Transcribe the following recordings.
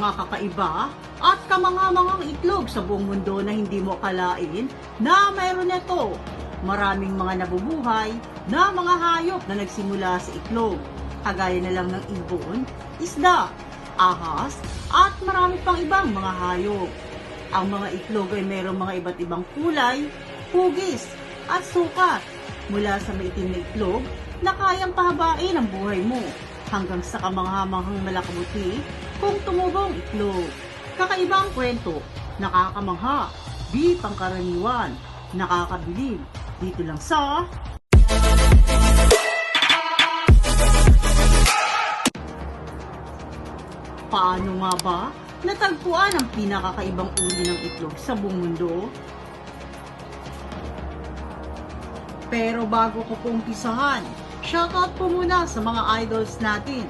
mga kakaiba at kamanghamanghang itlog sa buong mundo na hindi mo akalain na mayroon nito. Maraming mga nabubuhay na mga hayop na nagsimula sa itlog, kagaya na lang ng ibon, isda, ahas, at marami pang ibang mga hayop. Ang mga itlog ay mayroong mga iba't ibang kulay, hugis, at sukat mula sa maitim na itlog na kayang pahabain ang buhay mo hanggang sa kamanghamanghang malakabuti kung tumubong itlog. Kakaibang kwento, nakakamangha, di pangkaraniwan, nakakabilib. Dito lang sa Paano nga ba natagpuan ang pinakakaibang uri ng itlog sa buong mundo? Pero bago ko po umpisahan, shoutout po muna sa mga idols natin.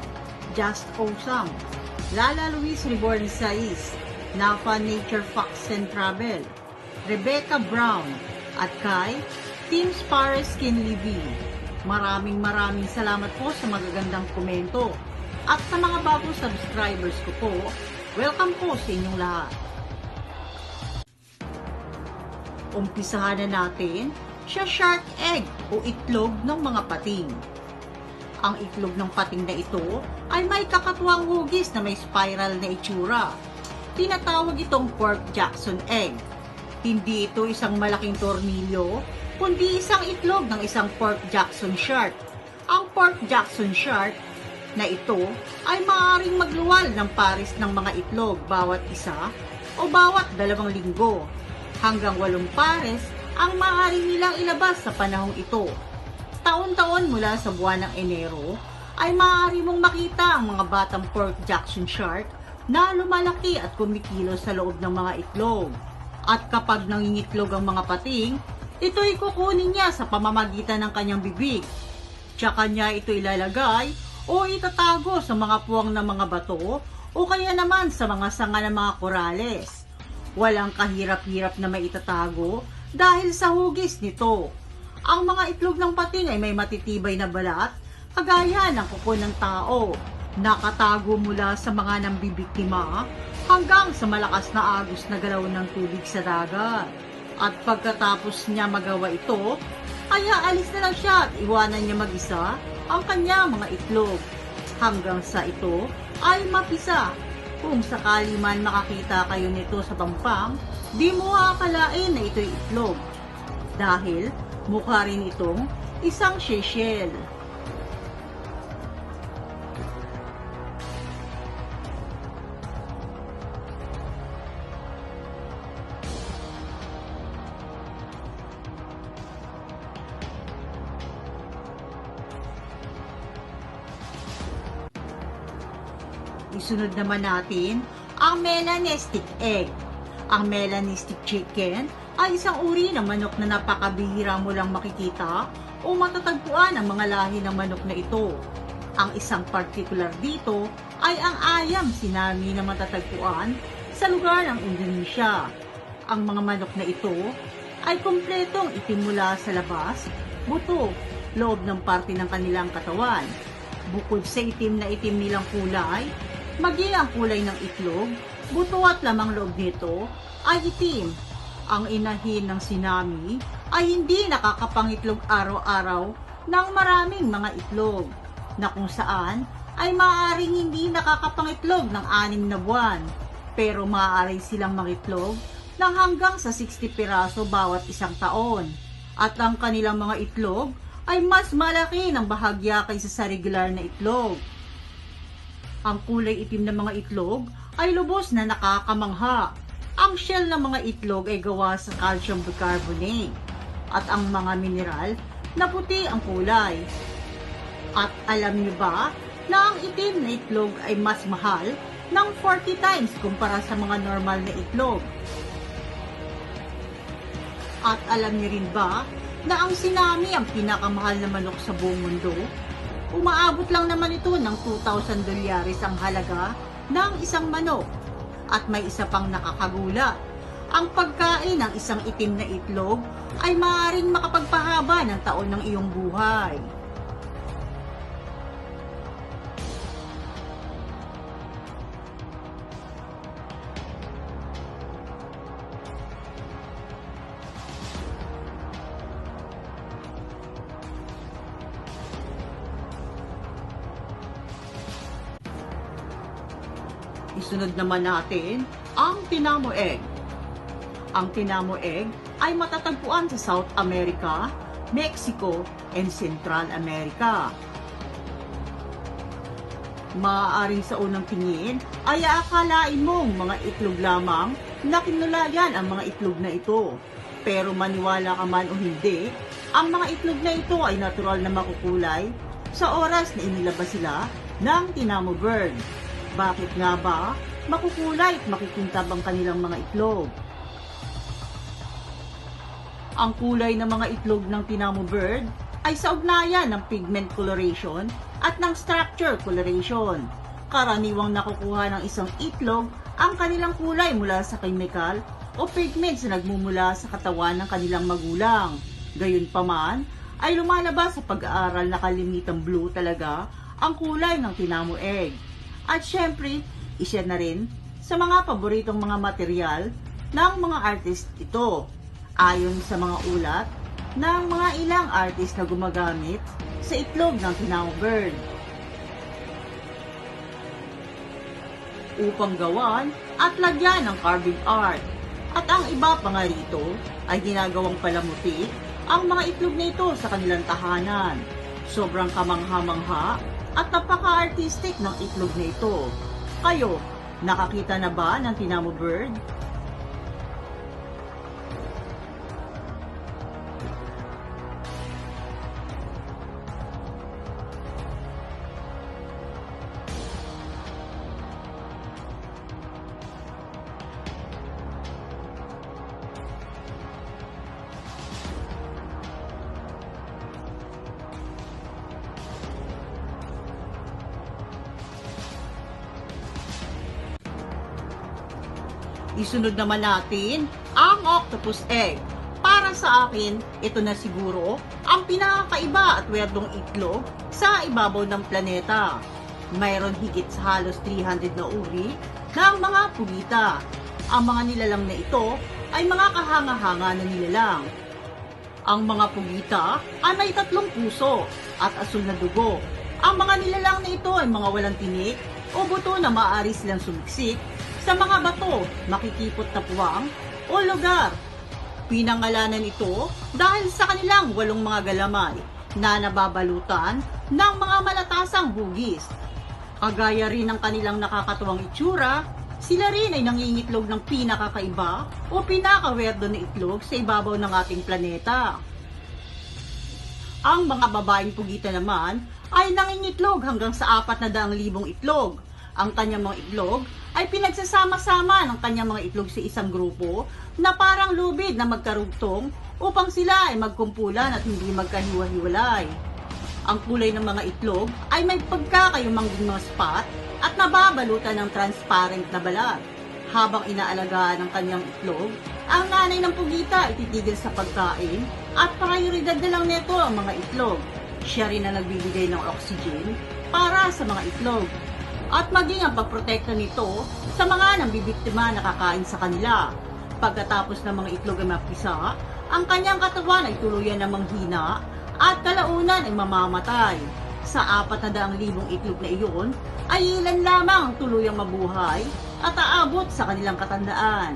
Just Awesome, Lala Luis Reborn Sais, Nafa Nature Fox and Travel, Rebecca Brown, at kay Team Spare Skin Living. Maraming maraming salamat po sa magagandang komento. At sa mga bagong subscribers ko po, welcome po sa inyong lahat. Umpisahan na natin siya shark egg o itlog ng mga pating. Ang itlog ng pating na ito ay may kakatuwang hugis na may spiral na itsura. Tinatawag itong pork jackson egg. Hindi ito isang malaking tornilyo, kundi isang itlog ng isang pork jackson shark. Ang pork jackson shark na ito ay maaaring magluwal ng pares ng mga itlog bawat isa o bawat dalawang linggo. Hanggang walong pares ang maaari nilang ilabas sa panahong ito. Taon-taon mula sa buwan ng Enero, ay maaari mong makita ang mga batang pork jackson shark na lumalaki at kumikilos sa loob ng mga itlog. At kapag nangingitlog ang mga pating, ito'y kukunin niya sa pamamagitan ng kanyang bibig. Tsaka niya ito ilalagay o itatago sa mga puwang ng mga bato o kaya naman sa mga sanga ng mga korales. Walang kahirap-hirap na maitatago dahil sa hugis nito. Ang mga itlog ng pating ay may matitibay na balat, kagaya ng kuko ng tao, nakatago mula sa mga nambibiktima hanggang sa malakas na agos na galaw ng tubig sa dagat. At pagkatapos niya magawa ito, ay aalis na lang siya at iwanan niya mag-isa ang kanyang mga itlog. Hanggang sa ito ay mapisa. Kung sakali man makakita kayo nito sa pampang, di mo akalain na ito'y itlog. Dahil mukha rin itong isang shell. Isunod naman natin ang melanistic egg. Ang melanistic chicken ay isang uri ng manok na napakabihira mo lang makikita o matatagpuan ang mga lahi ng manok na ito. Ang isang particular dito ay ang ayam sinami na matatagpuan sa lugar ng Indonesia. Ang mga manok na ito ay kumpletong itim mula sa labas, buto, loob ng parte ng kanilang katawan. Bukod sa itim na itim nilang kulay, magi ang kulay ng itlog, buto at lamang loob nito ay itim. Ang inahin ng sinami ay hindi nakakapangitlog araw-araw ng maraming mga itlog na kung saan ay maaaring hindi nakakapangitlog ng anim na buwan pero maaari silang mangitlog ng hanggang sa 60 piraso bawat isang taon. At ang kanilang mga itlog ay mas malaki ng bahagya kaysa sa regular na itlog. Ang kulay itim ng mga itlog ay lubos na nakakamangha. Ang shell ng mga itlog ay gawa sa calcium bicarbonate at ang mga mineral na puti ang kulay. At alam niyo ba na ang itim na itlog ay mas mahal ng 40 times kumpara sa mga normal na itlog? At alam niyo rin ba na ang sinami ang pinakamahal na manok sa buong mundo? Umaabot lang naman ito ng 2,000 dolyares ang halaga ng isang manok. At may isa pang nakakagulat. Ang pagkain ng isang itim na itlog ay maaaring makapagpahaba ng taon ng iyong buhay. Isunod naman natin ang Tinamo Egg. Ang Tinamo Egg ay matatagpuan sa South America, Mexico, and Central America. Maaaring sa unang tingin ay aakalain mong mga itlog lamang na kinulayan ang mga itlog na ito. Pero maniwala ka man o hindi, ang mga itlog na ito ay natural na makukulay sa oras na inilabas sila ng tinamo bird. Bakit nga ba makukulay at makikintab ang kanilang mga itlog? Ang kulay ng mga itlog ng tinamo bird ay sa ugnayan ng pigment coloration at ng structure coloration. Karaniwang nakukuha ng isang itlog ang kanilang kulay mula sa chemical o pigments na nagmumula sa katawan ng kanilang magulang. Gayunpaman, ay lumalabas sa pag-aaral na kalimitang blue talaga ang kulay ng tinamo egg. At syempre, isa na rin sa mga paboritong mga material ng mga artist ito. Ayon sa mga ulat ng mga ilang artist na gumagamit sa itlog ng tinamo bird. upang gawan at lagyan ng carving art. At ang iba pa nga rito ay ginagawang palamuti ang mga itlog na ito sa kanilang tahanan. Sobrang kamangha-mangha at napaka-artistic ng itlog na ito. Kayo, nakakita na ba ng Tinamo Bird? Isunod naman natin ang octopus egg. Para sa akin, ito na siguro ang pinakakaiba at werdong itlog sa ibabaw ng planeta. Mayroon higit sa halos 300 na uri ng mga pugita. Ang mga nilalang na ito ay mga kahanga-hanga na nilalang. Ang mga pugita ay may tatlong puso at asul na dugo. Ang mga nilalang na ito ay mga walang tinik o buto na maaari silang sumiksik sa mga bato, makikipot na puwang o lugar. Pinangalanan ito dahil sa kanilang walong mga galamay na nababalutan ng mga malatasang hugis. Kagaya rin ng kanilang nakakatuwang itsura, sila rin ay nangingitlog ng pinakakaiba o pinakawerdo na itlog sa ibabaw ng ating planeta. Ang mga babaeng pugita naman ay nangingitlog hanggang sa apat na daang libong itlog. Ang kanyang mga itlog ay pinagsasama-sama ng kanyang mga itlog sa isang grupo na parang lubid na magkarugtong upang sila ay magkumpulan at hindi magkahiwa-hiwalay. Ang kulay ng mga itlog ay may pagkakayumangging mga spot at nababalutan ng transparent na balat. Habang inaalagaan ng kanyang itlog, ang nanay ng pugita ay titigil sa pagkain at prioridad na lang nito ang mga itlog. Siya rin ang nagbibigay ng oxygen para sa mga itlog at maging ang pagprotekta nito sa mga nambibiktima na kakain sa kanila. Pagkatapos ng mga itlog ay mapisa, ang kanyang katawan ay tuluyan na manghina at kalaunan ay mamamatay. Sa apat na daang libong itlog na iyon, ay ilan lamang ang tuluyang mabuhay at aabot sa kanilang katandaan.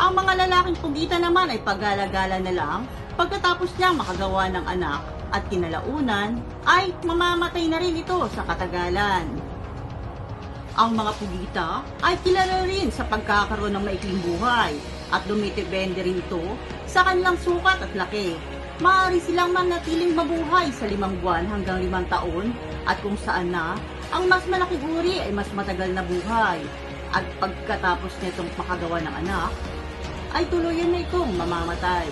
Ang mga lalaking pugita naman ay paggalagala na lang pagkatapos niya makagawa ng anak at kinalaunan ay mamamatay na rin ito sa katagalan. Ang mga pugita ay kilala rin sa pagkakaroon ng maikling buhay at dumitipende rin ito sa kanilang sukat at laki. Maaari silang manatiling mabuhay sa limang buwan hanggang limang taon at kung saan na ang mas malaking uri ay mas matagal na buhay. At pagkatapos nitong makagawa ng anak, ay tuluyan na itong mamamatay.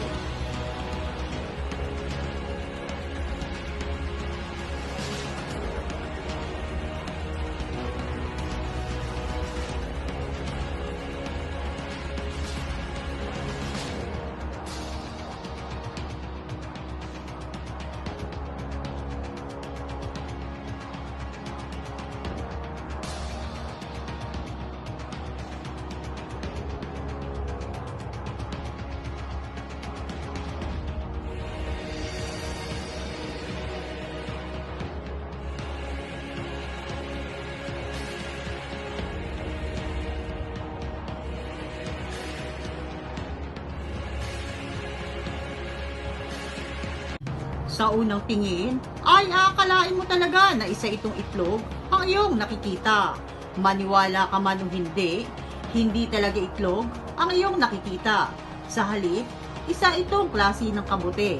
Sa unang tingin, ay akalain mo talaga na isa itong itlog ang iyong nakikita. Maniwala ka man o hindi, hindi talaga itlog ang iyong nakikita. Sa halip, isa itong klase ng kabute.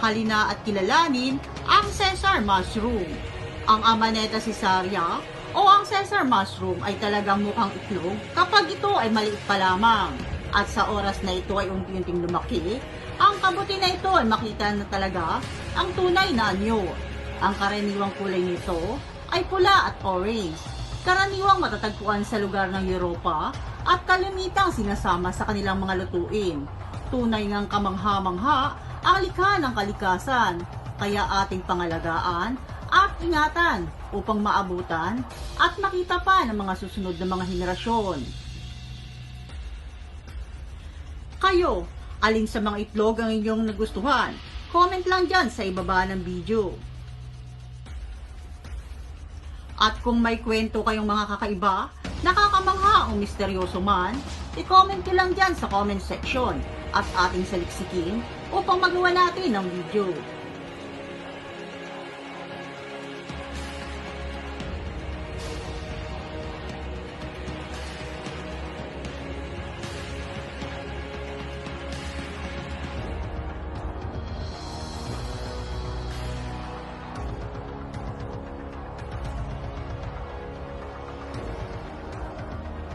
Halina at kilalanin ang Caesar mushroom. Ang amaneta cesaria o ang Caesar mushroom ay talagang mukhang itlog kapag ito ay maliit pa lamang. At sa oras na ito ay unti-unting lumaki, kabuti na ito ay makita na talaga ang tunay na anyo. Ang karaniwang kulay nito ay pula at orange. Karaniwang matatagpuan sa lugar ng Europa at kalimitang sinasama sa kanilang mga lutuin. Tunay ngang kamangha-mangha ang likha ng kalikasan, kaya ating pangalagaan at ingatan upang maabutan at makita pa ng mga susunod na mga henerasyon. Kayo, alin sa mga itlog ang inyong nagustuhan? Comment lang dyan sa ibaba ng video. At kung may kwento kayong mga kakaiba, nakakamangha o misteryoso man, i-comment nyo lang dyan sa comment section at ating saliksikin upang magawa natin ng video.